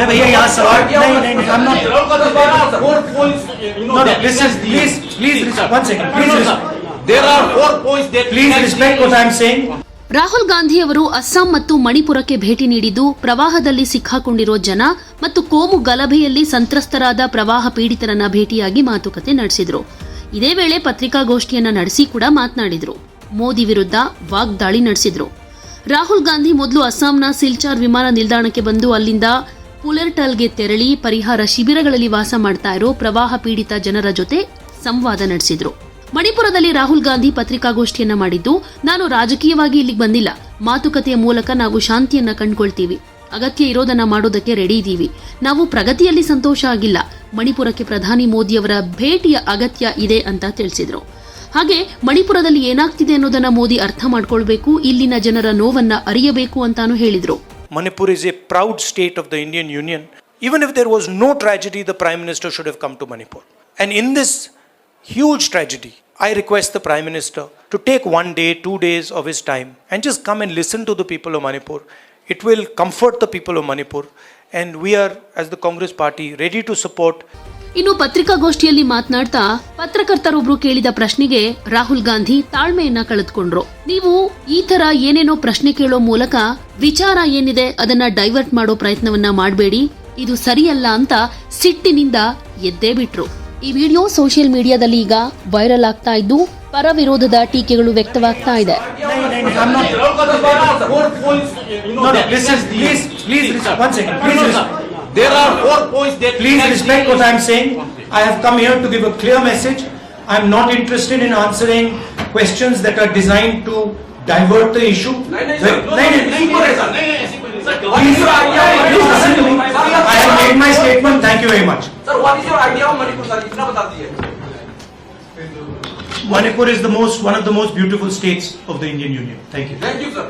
मैं भैया यहाँ सवाल नहीं नहीं नहीं I'm not Four points, you know. no no that- listen please please listen one second please listen There are four points that. please respect what I'm saying Rahul ಗಾಂಧಿಯವರು ಅಸ್ಸಾಂ ಮತ್ತು ಮಣಿಪುರಕ್ಕೆ ಭೇಟಿ ನೀಡಿದ್ದು ಪ್ರವಾಹದಲ್ಲಿ ಸಿಕ್ಕಾಕೊಂಡಿರೋ ಜನ ಮತ್ತು ಕೋಮು ಗಲಭೆಯಲ್ಲಿ ಸಂತ್ರಸ್ತರಾದ ಪ್ರವಾಹ ಪೀಡಿತರನ್ನ ಭೇಟಿಯಾಗಿ ಮಾತುಕತೆ ನಡೆಸಿದ್ರು ಇದೇ ವೇಳೆ ಪತ್ರಿಕಾಗೋಷ್ಠಿಯನ್ನ ನಡೆಸಿ ಕೂಡ ಮಾತನಾಡಿದ್ರು ಮೋದಿ ವಿರುದ್ಧ ವಾಗ್ದಾಳಿ ನಡೆಸಿದ್ರು ರಾಹುಲ್ ಗಾಂಧಿ ಮೊದಲು ಅಸ್ಸಾಂನ ಸಿಲ್ಚಾರ್ ವಿಮಾನ ನಿಲ್ದಾಣಕ್ಕೆ ಬಂದು ಅಲ್ಲಿಂದ ಪುಲೆರ್ಟಲ್ಗೆ ತೆರಳಿ ಪರಿಹಾರ ಶಿಬಿರಗಳಲ್ಲಿ ವಾಸ ಮಾಡ್ತಾ ಇರೋ ಪ್ರವಾಹ ಪೀಡಿತ ಜನರ ಜೊತೆ ಸಂವಾದ ನಡೆಸಿದ್ರು. ಮಣಿಪುರದಲ್ಲಿ ರಾಹುಲ್ ಗಾಂಧಿ ಪತ್ರಿಕಾಗೋಷ್ಠಿಯನ್ನ ಮಾಡಿದ್ದು ನಾನು ರಾಜಕೀಯವಾಗಿ ಇಲ್ಲಿಗೆ ಬಂದಿಲ್ಲ. ಮಾತುಕತೆಯ ಮೂಲಕ ನಾವು ಶಾಂತಿಯನ್ನ ಕಂಡ್ಕೊಳ್ತೀವಿ. ಅಗತ್ಯ ಇರೋದನ್ನ ಮಾಡೋದಕ್ಕೆ ರೆಡಿ ಇದ್ದೀವಿ ನಾವು ಪ್ರಗತಿಯಲ್ಲಿ ಸಂತೋಷ ಆಗಿಲ್ಲ. ಮಣಿಪುರಕ್ಕೆ ಪ್ರಧಾನಿ ಮೋದಿಯವರ ಭೇಟಿಯ ಅಗತ್ಯ ಇದೆ ಅಂತ ತಿಳಿಸಿದರು. ಹಾಗೆ ಮಣಿಪುರದಲ್ಲಿ ಏನಾಗ್ತಿದೆ ಅನ್ನೋದನ್ನ ಮೋದಿ ಅರ್ಥ ಮಾಡ್ಕೊಳ್ಬೇಕು, ಇಲ್ಲಿನ ಜನರ ನೋವನ್ನ ಅರಿಯಬೇಕು ಅಂತಾನು ಹೇಳಿದ್ರು. Manipur is a proud state of the Indian Union. Even if there was no tragedy, the Prime Minister should have come to Manipur. And in this huge tragedy, I request the Prime Minister to take one day, two days of his time and just come and listen to the people of Manipur. It will comfort the people of Manipur. And we are, as the Congress Party, ready to support ಇನ್ನು ಪತ್ರಿಕಾಗೋಷ್ಠಿಯಲ್ಲಿ ಮಾತನಾಡ್ತಾ ಪತ್ರಕರ್ತರೊಬ್ರು ಕೇಳಿದ ಪ್ರಶ್ನೆಗೆ ರಾಹುಲ್ ಗಾಂಧಿ ತಾಳ್ಮೆಯನ್ನ ಕಳೆದುಕೊಂಡ್ರು. ನೀವು ಈ ತರ ಏನೇನೋ ಪ್ರಶ್ನೆ ಕೇಳೋ ಮೂಲಕ ವಿಚಾರ ಏನಿದೆ ಅದನ್ನ ಡೈವರ್ಟ್ ಮಾಡೋ ಪ್ರಯತ್ನವನ್ನ ಮಾಡಬೇಡಿ ಇದು ಸರಿಯಲ್ಲ ಅಂತ ಸಿಟ್ಟಿನಿಂದ ಎದ್ದೇ ಬಿಟ್ರು. ಈ ವಿಡಿಯೋ ಸೋಷಿಯಲ್ ಮೀಡಿಯಾದಲ್ಲಿ ಈಗ ವೈರಲ್ ಆಗ್ತಾ ಇದ್ದು ಪರ ವಿರೋಧದ ಟೀಕೆಗಳು ವ್ಯಕ್ತವಾಗ್ತಾ ಇದೆ. There are four points that. Please respect what I'm saying. I have come here to give a clear message. I'm not interested in answering questions that are designed to divert the issue. नहीं, नहीं, sir. No, नहीं, no, नहीं, simple है, sir. नहीं, नहीं, simple है. Sir, what is Please, your idea of please listen to me. Manipur? I have made my statement. Thank you very much. Sir, what is your idea of Manipur, sir? इतना बता दीजिए. Manipur is the most one of the most beautiful states of the Indian Union. Thank you. Thank you, sir.